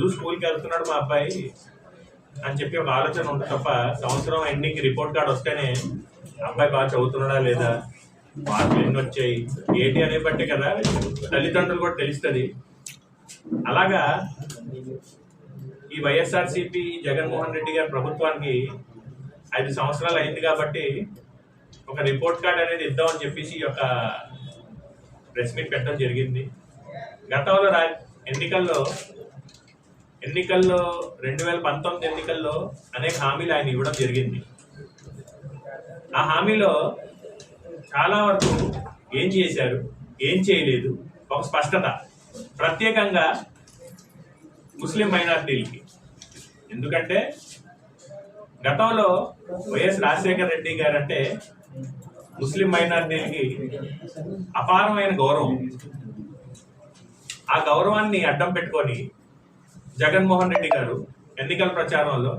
రోజు స్కూల్కి వెళ్తున్నాడు మా అబ్బాయి అని చెప్పి ఒక ఆలోచన ఉంది తప్ప సంవత్సరం ఎండింగ్ రిపోర్ట్ కార్డ్ వస్తేనే అబ్బాయి బాగా చదువుతున్నాడా లేదా? మార్కులు ఎన్ని వచ్చాయి? ఏంటి అనే బట్టే కదా తల్లిదండ్రులు కూడా తెలుస్తుంది. అలాగా ఈ వైఎస్ఆర్సీపీ జగన్మోహన్ రెడ్డి గారి ప్రభుత్వానికి ఐదు సంవత్సరాలు అయింది కాబట్టి ఒక రిపోర్ట్ కార్డ్ అనేది ఇద్దామని చెప్పేసి ఈ యొక్క ప్రెస్ మీట్ పెట్టడం జరిగింది. గతంలో రా ఎన్నికల్లో ఎన్నికల్లో రెండు వేల పంతొమ్మిది ఎన్నికల్లో అనేక హామీలు ఆయన ఇవ్వడం జరిగింది. ఆ హామీలో చాలా వరకు ఏం చేశారు ఏం చేయలేదు ఒక స్పష్టత. ప్రత్యేకంగా ముస్లిం మైనార్టీలకి. ఎందుకంటే గతంలో వైఎస్ రాజశేఖర రెడ్డి గారు అంటే ముస్లిం మైనార్టీలకి అపారమైన గౌరవం. ఆ గౌరవాన్ని అడ్డం పెట్టుకొని జగన్మోహన్ రెడ్డి గారు ఎన్నికల ప్రచారంలో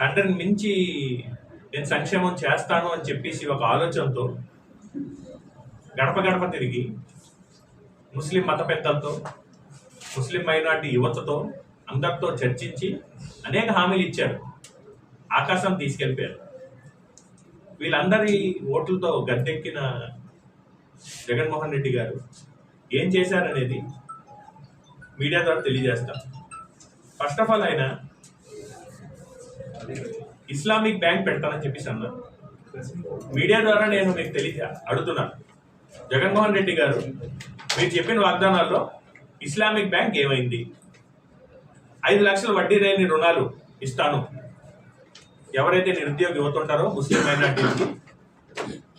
తండ్రిని మించి నేను సంక్షేమం చేస్తాను అని చెప్పేసి ఒక ఆలోచనతో గడప గడప తిరిగి ముస్లిం మత పెద్దలతో ముస్లిం మైనార్టీ యువతతో అందరితో చర్చించి అనేక హామీలు ఇచ్చారు. ఆకాశం తీసుకెళ్ళిపోయారు. వీళ్ళందరి ఓట్లతో గద్దెక్కిన జగన్మోహన్ రెడ్డి గారు ఏం చేశారనేది మీడియా ద్వారా తెలియజేస్తాం. ఫస్ట్ ఆఫ్ ఆల్ ఆయన ఇస్లామిక్ బ్యాంక్ పెడతానని చెప్పేసి అన్నారు. మీడియా ద్వారా నేను మీకు తెలియ అడుగుతున్నాను. జగన్మోహన్ రెడ్డి గారు మీరు చెప్పిన వాగ్దానాల్లో ఇస్లామిక్ బ్యాంక్ ఏమైంది? ఐదు లక్షల వడ్డీ లేని రుణాలు ఇస్తాను. ఎవరైతే నిరుద్యోగ యువత ఉంటారో ముస్లిం మైనార్టీకి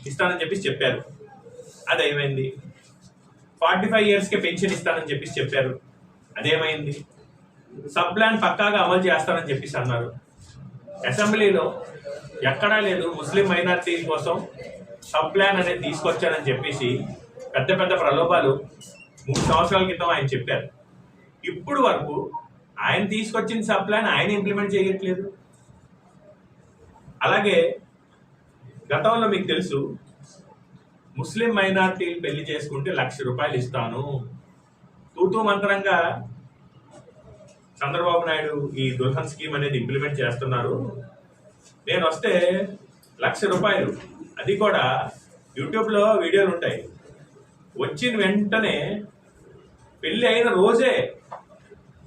ఇస్తానని చెప్పేసి చెప్పారు. అది ఏమైంది? ఫార్టీ ఫైవ్ ఇయర్స్కి పెన్షన్ ఇస్తానని చెప్పేసి చెప్పారు. అదేమైంది? సబ్ ప్లాన్ పక్కాగా అమలు చేస్తానని చెప్పేసి అన్నారు. అసెంబ్లీలో ఎక్కడా లేదు ముస్లిం మైనార్టీల కోసం సబ్ ప్లాన్ అనేది తీసుకొచ్చానని చెప్పేసి పెద్ద పెద్ద ప్రలోభాలు మూడు సంవత్సరాల క్రితం ఆయన చెప్పారు. ఇప్పుడు వరకు ఆయన తీసుకొచ్చిన సబ్ ప్లాన్ ఆయన ఇంప్లిమెంట్ చేయట్లేదు. అలాగే గతంలో మీకు తెలుసు ముస్లిం మైనార్టీలు పెళ్ళి చేసుకుంటే లక్ష రూపాయలు ఇస్తాను. తూతూ మంత్రంగా చంద్రబాబు నాయుడు ఈ దుల్హన్ స్కీమ్ అనేది ఇంప్లిమెంట్ చేస్తున్నారు. నేను వస్తే లక్ష రూపాయలు. అది కూడా యూట్యూబ్లో వీడియోలు ఉంటాయి. వచ్చిన వెంటనే పెళ్ళి అయిన రోజే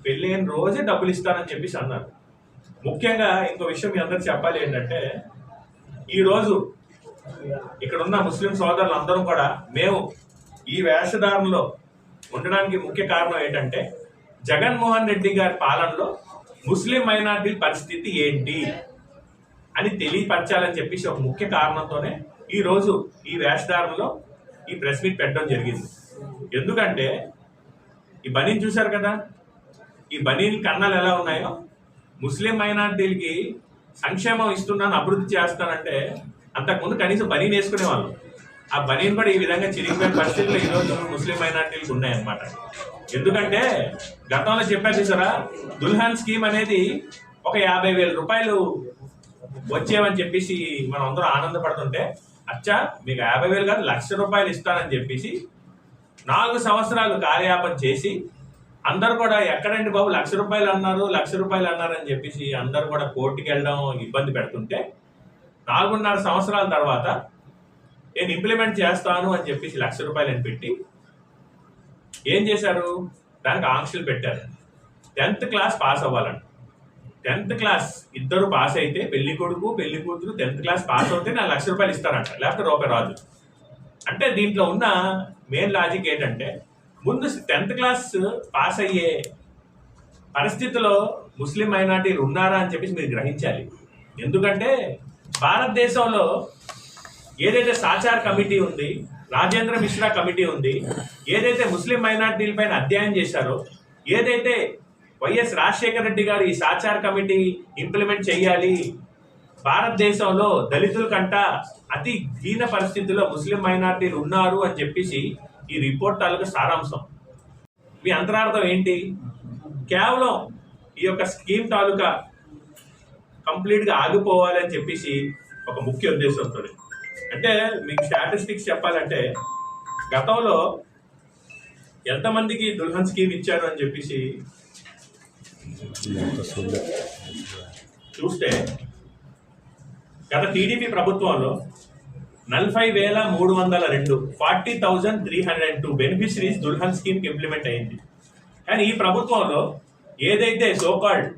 పెళ్ళి అయిన రోజే డబ్బులు ఇస్తానని చెప్పేసి అన్నారు. ముఖ్యంగా ఇంకో విషయం మీ అందరికి చెప్పాలి ఏంటంటే ఈరోజు ఇక్కడ ఉన్న ముస్లిం సోదరులందరూ కూడా మేము ఈ వేషధారణలో ఉండడానికి ముఖ్య కారణం ఏంటంటే జగన్మోహన్ రెడ్డి గారి పాలనలో ముస్లిం మైనార్టీ పరిస్థితి ఏంటి అని తెలియపరచాలని చెప్పేసి ఒక ముఖ్య కారణంతోనే ఈరోజు ఈ వేషధారణలో ఈ ప్రెస్ మీట్ పెట్టడం జరిగింది. ఎందుకంటే ఈ బనీని చూశారు కదా? ఈ బనీన్ కన్నాలు ఎలా ఉన్నాయో? ముస్లిం మైనార్టీలకి సంక్షేమం ఇస్తున్నాను అభివృద్ధి చేస్తానంటే అంతకుముందు కనీసం బనీన్ వేసుకునేవాళ్ళు. ఆ బనీన్ కూడా ఈ విధంగా చిరిగిపోయిన పరిస్థితుల్లో ఈరోజు ముస్లిం మైనార్టీలకు ఉన్నాయన్నమాట. ఎందుకంటే గతంలో చెప్పారు చూసారా దుల్హాన్ స్కీమ్ అనేది ఒక యాభై వేల రూపాయలు వచ్చేవని చెప్పేసి మనం అందరం ఆనందపడుతుంటే అచ్చా మీకు యాభై వేలు కాదు లక్ష రూపాయలు ఇస్తానని చెప్పేసి నాలుగు సంవత్సరాలు కార్యాపన చేసి అందరు కూడా ఎక్కడండి బాబు లక్ష రూపాయలు అన్నారు లక్ష రూపాయలు అన్నారు అని చెప్పేసి అందరు కూడా కోర్టుకి వెళ్ళడం ఇబ్బంది పెడుతుంటే నాలుగున్నర సంవత్సరాల తర్వాత నేను ఇంప్లిమెంట్ చేస్తాను అని చెప్పేసి లక్ష రూపాయలు అని పెట్టి ఏం చేశారు? దానికి ఆంక్షలు పెట్టారు. టెన్త్ క్లాస్ పాస్ అవ్వాలంట. టెన్త్ క్లాస్ ఇద్దరు పాస్ అయితే పెళ్ళి కొడుకు పెళ్ళి కూతురు టెన్త్ క్లాస్ పాస్ అవుతే నా లక్ష రూపాయలు ఇస్తారంట. లేకపోతే రూపాయి రాదు. అంటే దీంట్లో ఉన్న మెయిన్ లాజిక్ ఏంటంటే ముందు టెన్త్ క్లాస్ పాస్ అయ్యే పరిస్థితిలో ముస్లిం మైనార్టీలు ఉన్నారా అని చెప్పేసి మీరు గ్రహించాలి. ఎందుకంటే భారతదేశంలో ఏదైతే సాచార్ కమిటీ ఉంది రాజేంద్ర మిశ్రా కమిటీ ఉంది ఏదైతే ముస్లిం మైనార్టీల పైన అధ్యయనం చేశారో ఏదైతే వైఎస్ రాజశేఖర రెడ్డి గారు ఈ సాచార్ కమిటీ ఇంప్లిమెంట్ చేయాలి భారతదేశంలో దళితుల కంట అతి దీన పరిస్థితిలో ముస్లిం మైనార్టీలు ఉన్నారు అని చెప్పేసి ఈ రిపోర్ట్ తాలూకు సారాంశం. మీ అంతరార్థం ఏంటి? కేవలం ఈ యొక్క స్కీమ్ తాలూకా కంప్లీట్గా ఆగిపోవాలని ఆగిపోవాలి అని చెప్పేసి ఒక ముఖ్య ఉద్దేశంతో అంటే మీకు స్టాటిస్టిక్స్ చెప్పాలంటే గతంలో ఎంతమందికి దుల్హన్ స్కీమ్ ఇచ్చారు అని చెప్పేసి చూస్తే గత టీడీపీ ప్రభుత్వంలో నలభై వేల మూడు వందల రెండు forty thousand three hundred two beneficiaries Dulhan స్కీమ్కి implement అయింది. కానీ ఈ ప్రభుత్వంలో ఏదైతే సోకాల్డ్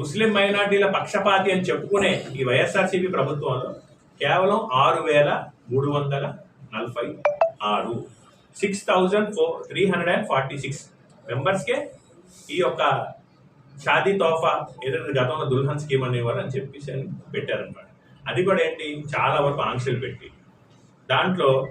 ముస్లిం మైనార్టీల పక్షపాతి అని చెప్పుకునే ఈ వైఎస్ఆర్సీపీ ప్రభుత్వంలో కేవలం ఆరు వేల మూడు వందల నలభై ఆరు. Six thousand four three hundred and forty six మెంబర్స్కే ఈ యొక్క షాదీ తోఫా ఏదైతే గతంలో దుల్హన్ స్కీమ్ అనేవారు అని చెప్పేసి అని పెట్టారనమాట అది కూడా ఏంటి? చాలా వరకు ఆంక్షలు పెట్టి. దాంట్లో